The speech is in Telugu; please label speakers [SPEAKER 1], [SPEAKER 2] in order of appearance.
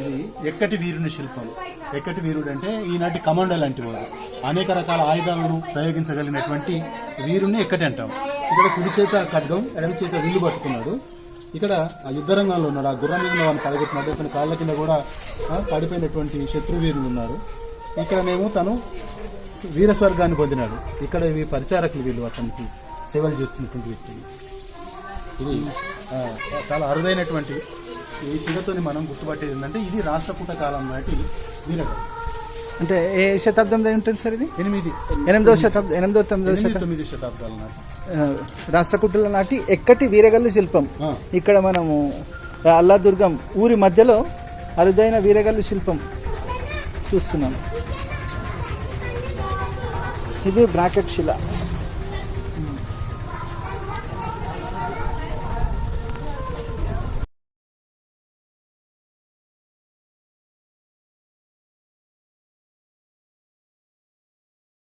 [SPEAKER 1] ఇది ఎక్కటి వీరుని శిల్పం. ఎక్కటి వీరుడు అంటే ఈనాటి కమాండో లాంటి వాడు. అనేక రకాల ఆయుధాలను ప్రయోగించగలిగినటువంటి వీరుని ఎక్కటి అంటాం. ఇక్కడ కుడి చేత ఖడ్గం ఎడమ చేత విల్లు పట్టుకున్నాడు. ఇక్కడ ఆ యుద్ధ రంగంలో ఉన్నాడు. ఆ గుర్రం మీద వాడిని పడగొట్టినట్టు అతని కాళ్ళ కింద కూడా పడిపోయినటువంటి శత్రువీరులు ఉన్నారు. ఇక్కడనేమో తను వీర స్వర్గాన్ని పొందినాడు. ఇక్కడ ఇవి పరిచారకులు వీళ్ళు అతనికి సేవలు చేస్తున్నటువంటి వ్యక్తి. ఇది చాలా అరుదైనటువంటి ఈ శిలతోని మనం గుర్తుపట్టేది ఏంటంటే ఇది రాష్ట్రకూట కాలం నాటి వీరగ
[SPEAKER 2] అంటే ఏ శతాబ్దంలో ఉంటుంది సార్ ఇది?
[SPEAKER 1] ఎనిమిది.
[SPEAKER 2] ఎనిమిదవ శతాబ్దం
[SPEAKER 1] ఎనిమిది
[SPEAKER 2] శతాబ్దం
[SPEAKER 1] తొమ్మిది శతాబ్దాల నాటి.
[SPEAKER 2] రాష్ట్రకూటుల నాటి ఎక్కటి వీరగల్లు శిల్పం. ఇక్కడ మనము అల్లాదుర్గం ఊరి మధ్యలో అరుదైన వీరగల్లు శిల్పం చూస్తున్నాం. ఇది బ్రాకెట్ శిల.